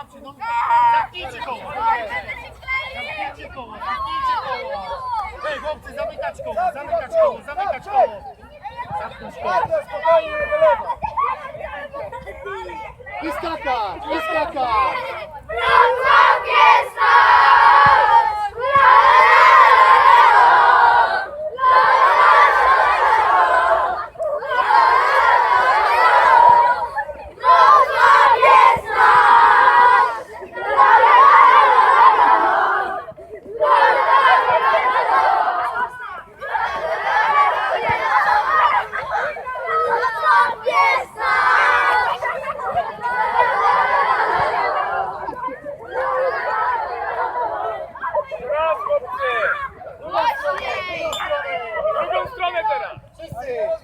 łapcie, no. Zamknijcie koło. Zamknijcie koło, zamknijcie koło. Hej, chłopcy, zamykać koło, zamykać koło, zamykać koło. Zamknąć koło. I skakać, i skakać. Sí, sí.